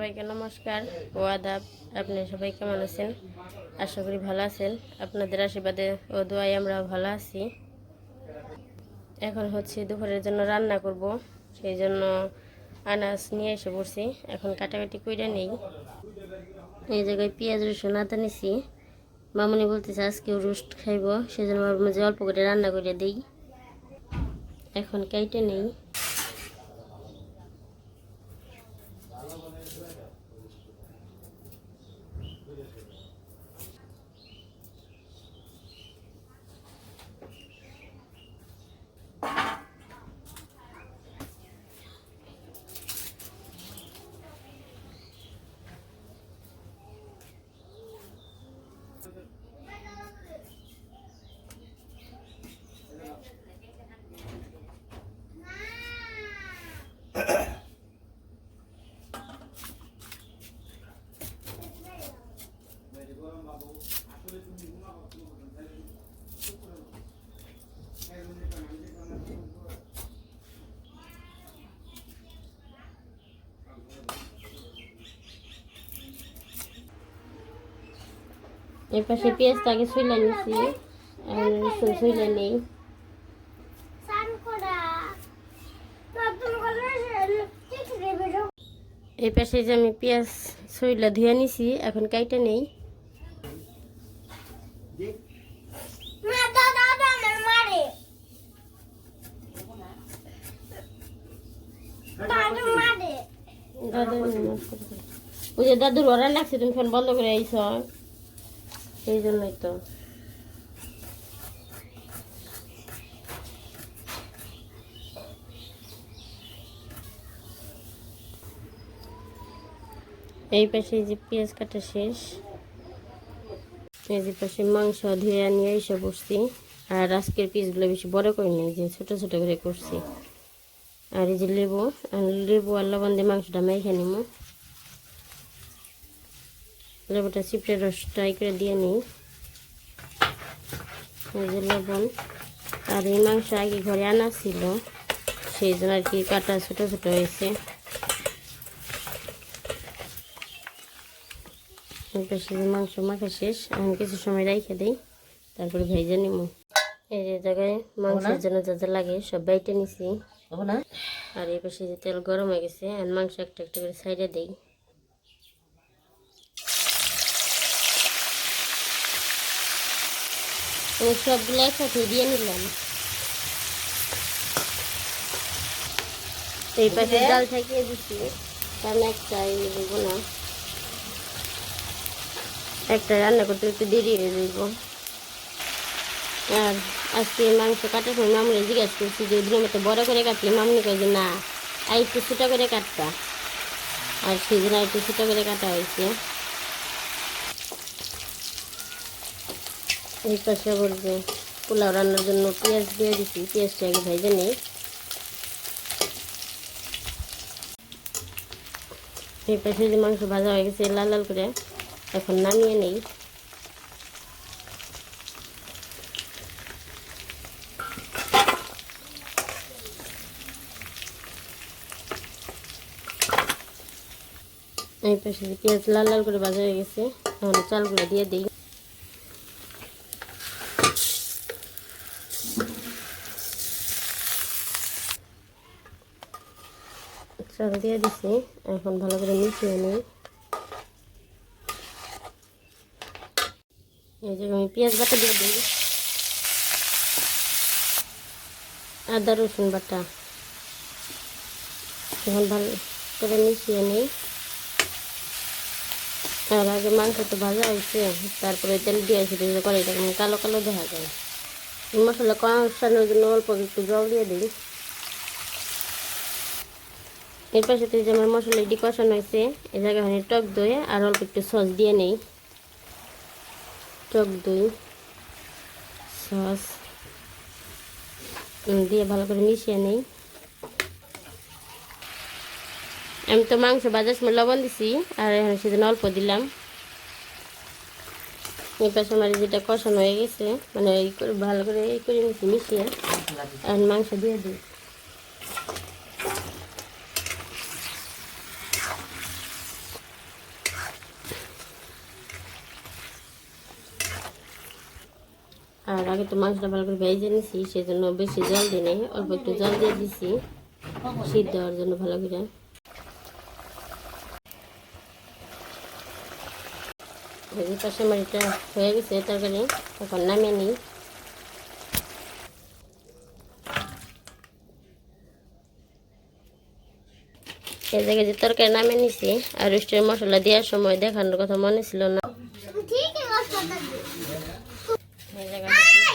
সবাইকে নমস্কার ও আদাব। আপনি সবাই কেমন আছেন? আশা করি ভালো আছেন। আপনাদের আশীর্বাদে ও দোয়াই আমরা ভালো আছি। এখন হচ্ছে দুপুরের জন্য রান্না করব। সেই জন্য আনাজ নিয়ে এসে পড়ছি। এখন কাটাকাটি কইরা নেই। এই জায়গায় পেঁয়াজ, রসুন, আদা নিছি। মামনি বলতেছে আজকেও রোস্ট খাইব। সেই জন্য যে অল্প করে রান্না করে দিই। এখন কেটে নেই। এই পাশে পেঁয়াজটা আগে ছুইলে নিছি রসুন ছুইলে নেই এই পাশে যে আমি পেঁয়াজ ছুইলে ধুয়ে নিছি এখন কাইটা নেই দাদুর ওরা লাগছে তুমি ফোন বন্ধ করে আইস সেই জন্যই তো। এই পাশে যে পেঁয়াজ কাটা শেষ। এই যে পাশে মাংস, ধুয়ে নিয়ে এসে বসছি। আর আজকের পিসগুলো বেশি বড় করে নিই যে ছোট ছোট করে করছি। আর এই যে লেবু, আর লেবু আর লবণ দিয়ে মাংসটা মেখে নিব লেবুটা চিপড়ে রসটা এই করে দিয়ে নিই। এই যে লবণ। আর এই মাংস আগে ঘরে আনা ছিল সেই জন্য আর কি কাটা ছোট ছোট হয়েছে। মাংস মাখা শেষ এখন কিছু সময় রেখে দিই তারপরে ভেজে নিব। এই যে জায়গায় মাংসের জন্য যা যা লাগে সব বাইটে নিছি। আর এই পাশে যে তেল গরম হয়ে গেছে আর মাংস একটা একটা করে সাইডে দিই। আমি সবগুলো একসাথে দিয়ে নিলাম। এই পাশে ডাল থাকিয়ে দিচ্ছি। কারণ একটা দেবো না। একটা রান্না করতে একটু দেরি হয়ে যাইব। আর আজকে মাংস কাটার সময় মামুনি জিজ্ঞাসা করছি যে ওদিনের মতো বড় করে কাটলে? মামুনি কয় যে না আর একটু ছোটো করে কাটতা আর সেই আর একটু ছোটো করে কাটা হয়েছে। এই পাশে বলবে, পোলাও রান্নার জন্য পেঁয়াজ দিয়ে দিচ্ছি পেঁয়াজটা আগে ভেজে নেই। এই পাশে যে মাংস ভাজা হয়ে গেছে, লাল লাল করে এখন নামিয়ে নেই। এই পাশে পেঁয়াজ লাল লাল করে ভাজা হয়ে গেছে এখন চালগুলো দিয়ে দিই। চাল দিয়ে দিছি। এখন ভালো করে মিশিয়ে নিই। এই যে আমি পেঁয়াজ বাটা দিয়ে দিই। আদা, রসুন বাটা। এখন ভালো করে মিশিয়ে নিই। আর আগে মাংস তো ভাজা হয়েছে, তারপরে তেল দিয়ে আসি করে কালো কালো দেখা যায়। মশলা কষানোর জন্য অল্প একটু জল দিয়ে দিই। এর পাশে যে আমার মশলা এটি কষানো হয়েছে, এ জায়গায় টক দই আর অল্প একটু সস দিয়ে নেই। টক দই, সস দিয়ে ভালো করে মিশিয়ে নেই। আমি তো মাংস বাজার সময় লবণ দিছি আর এখন সেদিন অল্প দিলাম। এই পাশে আমার যেটা কষানো হয়ে গেছে মানে ভালো করে এই করে মিশিয়ে আর মাংস দিয়ে দিই। আর আগে তো মাংসটা ভালো করে ভেজে নিছি, সেজন্য বেশি জল দিই নাই, অল্প একটু জল দিয়ে দিছি সিদ্ধ হওয়ার জন্য ভালো করে। ভেজে পাশে মারিটা হয়ে গেছে তরকারি এখন নামিয়ে নিই। এই জায়গায় যে তরকারি নামিয়ে নিছি, আর রুস্টের মশলা দেওয়ার সময় দেখানোর কথা মনে ছিল না।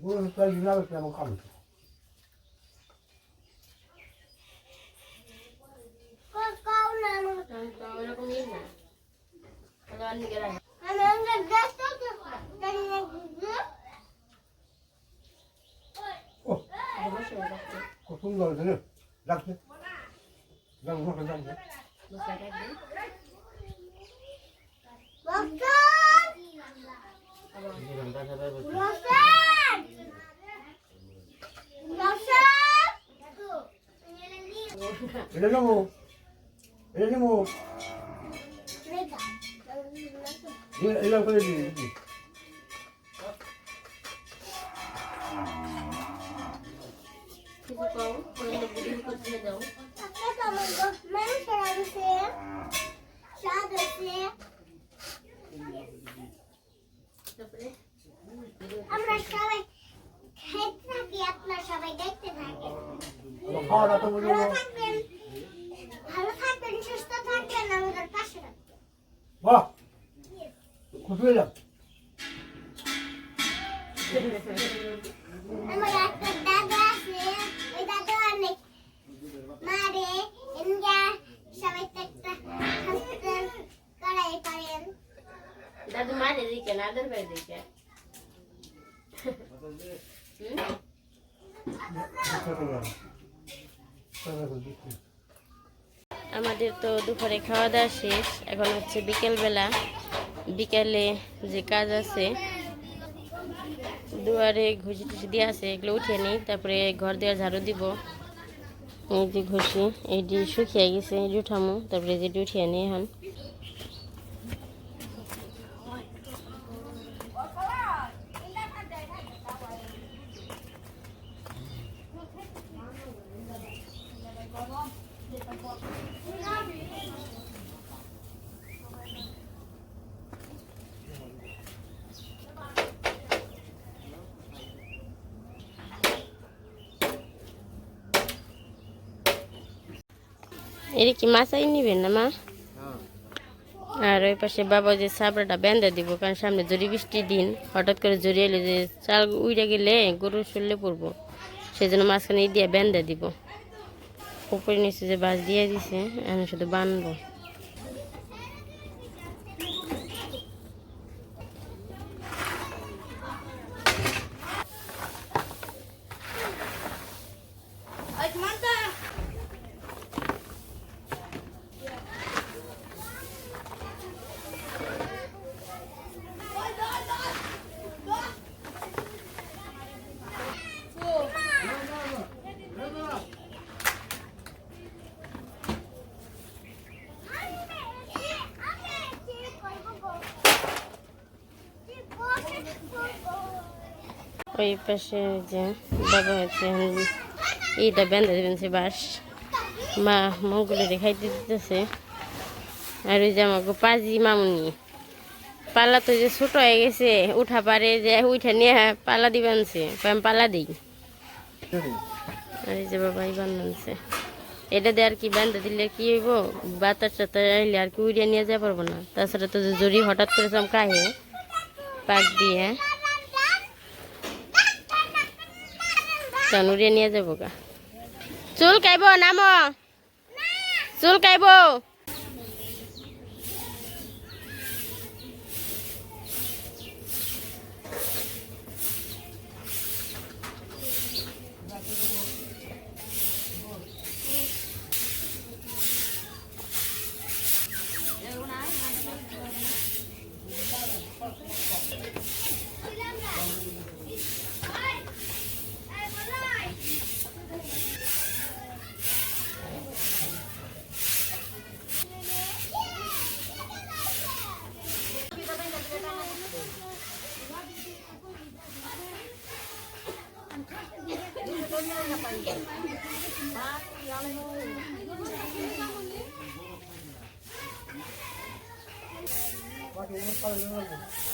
আমরা দেখতে জানি না Oh, খুব সুন্দর হয়েছে রে লাগছে যাও ঘরে যাও রসন রসন এটা নেব এটা নেব এটা করে দিই কিছু কম কোনো বুদ্ধি করতে যাও তারপরে আমরা সবাই খেতে থাকি আপনার সবাই দেখতে থাকেন খাওয়া দাওয়া তো বলে ভালো থাকবেন ভালো থাকবেন সুস্থ থাকবেন আমাদের পাশে থাকবেন বাহ খুশি হলাম আমার একটা দাদা আছে ওই দাদা অনেক মারে ইন্ডিয়া সবাই তো একটা হাসপাতাল করাই পারেন দাদু মারে দিকে না আদর করে দিকে আমাদের তো দুপুরে খাওয়া দাওয়া শেষ। এখন হচ্ছে বিকেলবেলা। বিকেলে যে কাজ আছে, দুয়ারে ঘুষি টুসি দিয়ে আছে, এগুলো উঠিয়ে নিই। তারপরে ঘর দেওয়ার ঝাড়ু দিব। এই যে ঘুষি এইটি শুকিয়ে গেছে এটি উঠামো। তারপরে যেটি উঠিয়ে নিই এখন। এর কি মাছাই নিবেন না মা? আর ওই পাশে বাবা যে সাবড়াটা বেঁধে দিব কারণ সামনে জরি বৃষ্টি দিন হঠাৎ করে জরি এলে যে চাল উইড়ে গেলে গরুর শরীরে পড়ব। সেই জন্য মাঝখানে দিয়ে বেঁধে দিব। উপরে নিচে যে বাস দিয়ে দিছে আমি শুধু বানবো ওই পাশে যে বাবা হচ্ছে এইটা বেঁধে দেবেন সে বাস। মা মঙ্গলে দেখাইতে দিতেছে। আর ওই যে আমাকে পাজি মামুনি। পালা তো যে ছোট হয়ে গেছে, উঠা পারে যে উঠে নিয়ে পালা আমি পালা দিই। আর এই যে বাবাই বানাচ্ছে এটা দিয়ে আর কি বান্ধা দিলে কি হইব? বাতাস টাতাস আইলে আর কি উড়িয়ে নিয়ে যেতে পারব না। তাছাড়া তো জরি হঠাৎ করে চমকাহে পাক দিয়ে। উড়িয়ে নিয়ে যাব গা। চুল কাইব নামো। চুল কাইব। Thank you.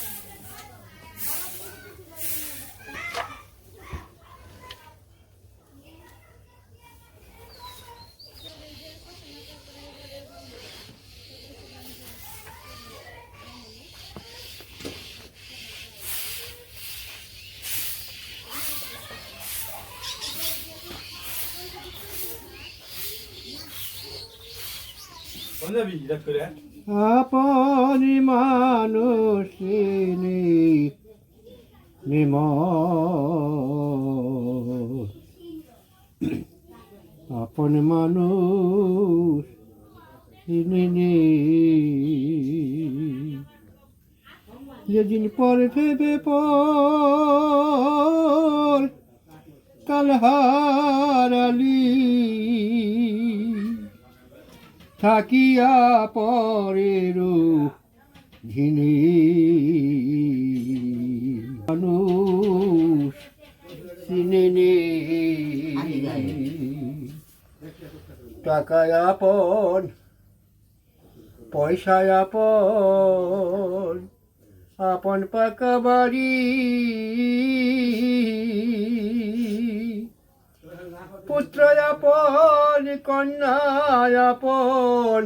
আপনি মানুষিনী নিম আপন মানুষ যেদিন পর ভেবে পর কাল থাকিয়া পরের ঘিনি। মানুষ টাকায় আপন পয়সায় আপন আপন পাকা বাড়ি পুত্র আপন কন্যা আপন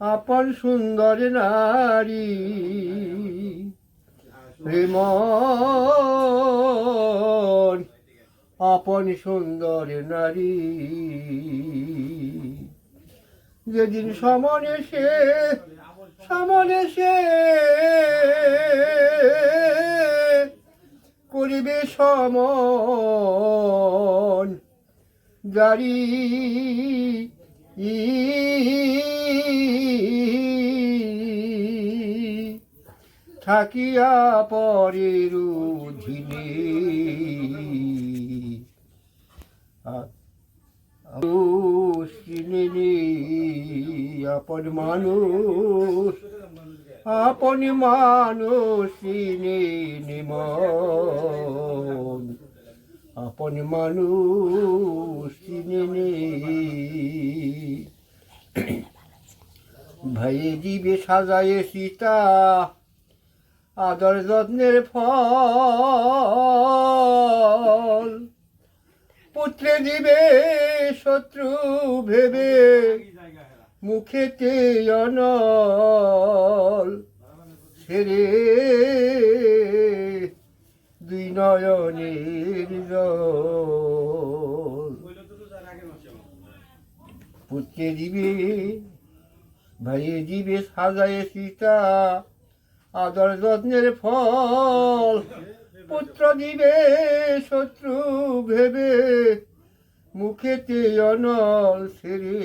আপন সুন্দর নারী। প্রেমন আপন সুন্দর নারী। যেদিন সমনে সে সমনে সে করিবে সমন গাড়ি। থাকিয়া পরের অধীনে আপন মানুষ আপন মানুষ আপন মানুষ চিনে ভাই দিবে সাজায়ে সীতা। আদর যত্নের ফল। পুত্রে দিবে শত্রু ভেবে মুখেতে অনল। ছেড়ে দুই নয়নের জল। পুত্রে দিবে ভাইয়ে দিবে সাজায়ে সীতা, আদর যত্নের ফল। পুত্র দিবে শত্রু ভেবে মুখেতে অনল সেরে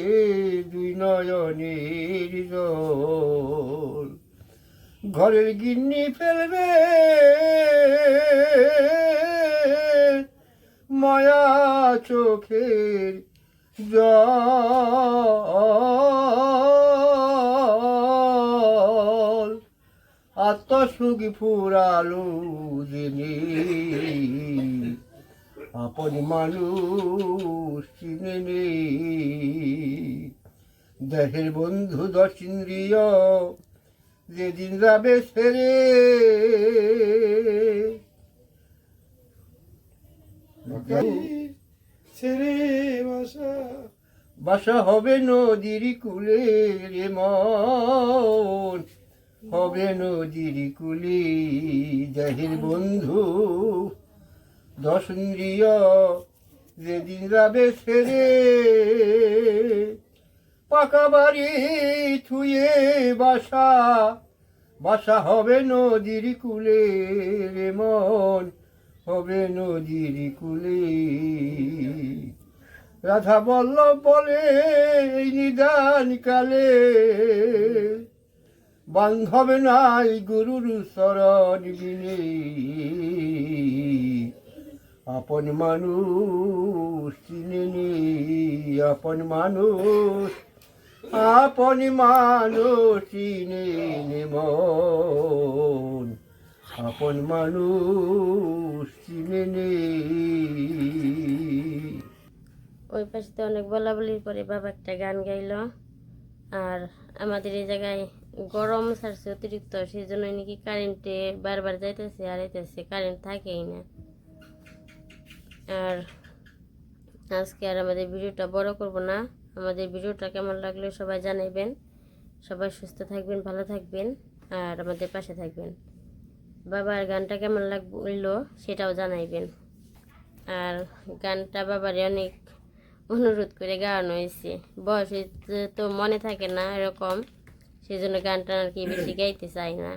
দুই নয়নের ঘরের গিন্নি ফেলবে, মায়া চোখের জল। আত্মসুখ ফুরালো জেনে। আপন মানুষ চিনে নে। দেহের বন্ধু দশ ইন্দ্রিয় যেদিন যাবে সেরে। ছেড়ে বাসা। বাসা হবে নদীর কুলে রে মন। হবে নদীর কুলি, জাহির বন্ধু। দশন্দ্রিয় যেদিন যাবে ছেড়ে পাকা বাড়ি থুয়ে বাসা বাসা হবে নদীর কুলে রে মন, হবে নদীর কুলে। রাধা বল্লভ বলে নিদান কালে বান্ধব নাই গুরুর শরণ বিনে। আপন মানুষ চিনে আপন মানুষ আপন মানুষ চিনে মন। আপন মানুষ চিনে ওই পাশে অনেক বলা বলির পরে বাবা একটা গান গাইলো, আর আমাদের এই জায়গায় গরম ছাড়ছে, অতিরিক্ত সেই জন্য নাকি কারেন্টে বারবার যাইতেছে আর আইতেছে কারেন্ট থাকেই না। আর আজকে আর আমাদের ভিডিওটা বড় করব না। আমাদের ভিডিওটা কেমন লাগল সবাই জানাইবেন। সবাই সুস্থ থাকবেন, ভালো থাকবেন আর আমাদের পাশে থাকবেন। বাবার গানটা কেমন লাগল সেটাও জানাইবেন। আর গানটা বাবারে অনেক অনুরোধ করে গাওয়ানো হয়েছে। বয়স তো মনে থাকে না এরকম। সেই জন্য গানটা আর কি বেশি গাইতে চাই না।